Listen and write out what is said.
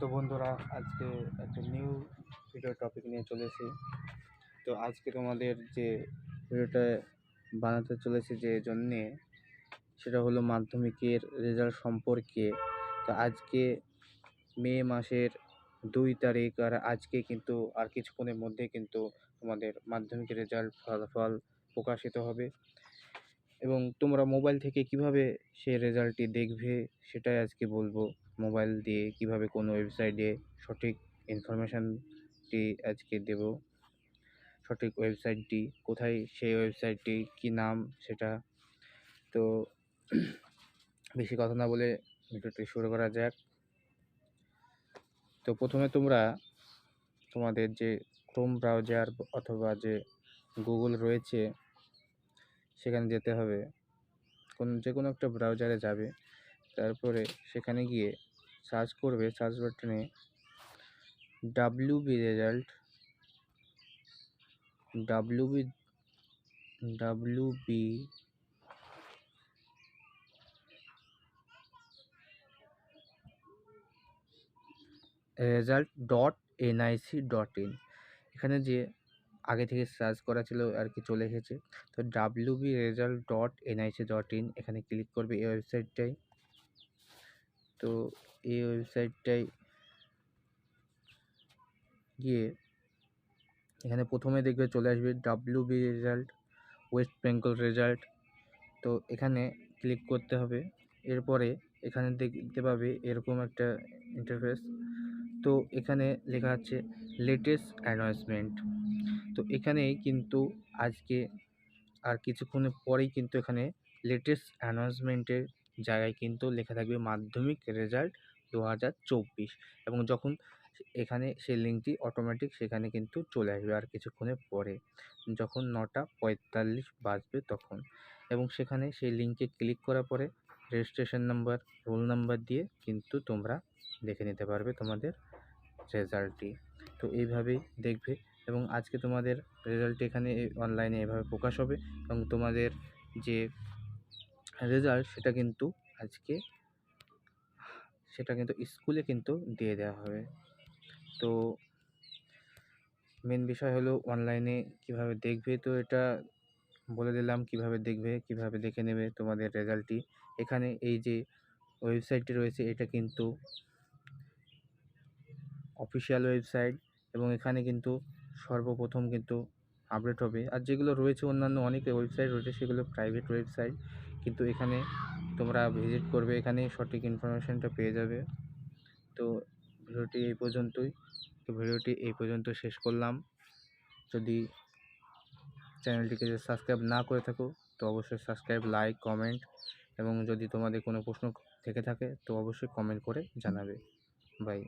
তো বন্ধুরা, আজকে একটা নিউ ভিডিও টপিক নিয়ে চলেছি তো আজকে তোমাদের যে ভিডিওটা বানাতে চলেছি যে জন্যে, সেটা হলো মাধ্যমিকের রেজাল্ট সম্পর্কে। তো আজকে মে মাসের দুই তারিখ, আর আজকে কিন্তু আর কিছুক্ষণের মধ্যে কিন্তু তোমাদের মাধ্যমিকের রেজাল্ট ফলাফল প্রকাশিত হবে। এবং তোমরা মোবাইল থেকে কীভাবে সেই রেজাল্টটি দেখবে, সেটাই আজকে বলব। মোবাইল দিয়ে কীভাবে কোনো ওয়েবসাইটে সঠিক ইনফরমেশানটি আজকে দেব, সঠিক ওয়েবসাইটটি কোথায়, সেই ওয়েবসাইটটি কী নাম সেটা। তো বেশি কথা না বলে ভিডিওটি শুরু করা যাক। তো প্রথমে তোমরা তোমাদের যে ক্রোম ব্রাউজার অথবা যে গুগল রয়েছে, সেখানে যেতে হবে। কোন যে কোনো একটা ব্রাউজারে যাবে। তারপরে সেখানে গিয়ে সার্চ করবে, সার্চ বাটনে W B result W B W B result dot NIC dot in. এখানে যে আগে থেকে সার্চ করা ছিল আর কি চলে এসেছে। তো W B result dot NIC dot in এখানে ক্লিক করবে এই ওয়েবসাইটটাই তো এই ওয়েবসাইটটাই গিয়ে এখানে প্রথমে দেখবে চলে আসবে W B result West Bengal result তো এখানে ক্লিক করতে হবে। এরপরে এখানে দেখতে পাবে এরকম একটা ইন্টারফেস তো এখানে লেখা আছে লেটেস্ট অ্যানাউন্সমেন্ট তো এখানেই কিন্তু আজকে আর কিছুক্ষণের পরেই কিন্তু এখানে লেটেস্ট অ্যানাউন্সমেন্টের জায়গায় কিন্তু লেখা থাকবে মাধ্যমিক রেজাল্ট দু হাজার চব্বিশ এবং যখন এখানে সেই লিঙ্কটি অটোমেটিক সেখানে কিন্তু চলে আসবে আর কিছুক্ষণের পরে। যখন নটা পঁয়তাল্লিশ বাজবে তখন এবং সেখানে সেই লিঙ্কে ক্লিক করার পরে রেজিস্ট্রেশন নাম্বার রোল নাম্বার দিয়ে কিন্তু তোমরা দেখে নিতে পারবে তোমাদের রেজাল্টটি। তো এইভাবেই দেখবে এবং আজকে তোমাদের রেজাল্ট এখানে অনলাইনে এভাবে প্রকাশ হবে এবং তোমাদের যে রেজাল্ট সেটা কিন্তু আজকে, সেটা কিন্তু স্কুলে কিন্তু দিয়ে দেওয়া হবে। তো মেন বিষয় হলো অনলাইনে কীভাবে দেখবে? তো এটা বলে দিলাম কীভাবে দেখবে, কীভাবে দেখে নেবে তোমাদের রেজাল্টটি এখানে এই যে ওয়েবসাইটটি রয়েছে, এটা কিন্তু অফিসিয়াল ওয়েবসাইট এবং এখানে কিন্তু সর্বপ্রথম কিন্তু আপডেট হবে। আর যেগুলো রয়েছে অন্যান্য অনেক ওয়েবসাইট রয়েছে, সেগুলো প্রাইভেট ওয়েবসাইট কিন্তু এখানে তোমরা ভিজিট করবে, এখানে সঠিক ইনফরমেশানটা পেয়ে যাবে। তো ভিডিওটি এই পর্যন্তই। তো ভিডিওটি এই পর্যন্ত শেষ করলাম। যদি চ্যানেলটিকে যদি সাবস্ক্রাইব না করে থাকো, তো অবশ্যই সাবস্ক্রাইব লাইক কমেন্ট এবং যদি তোমাদের কোনো প্রশ্ন থেকে থাকে, তো অবশ্যই কমেন্ট করে জানাবে। বাই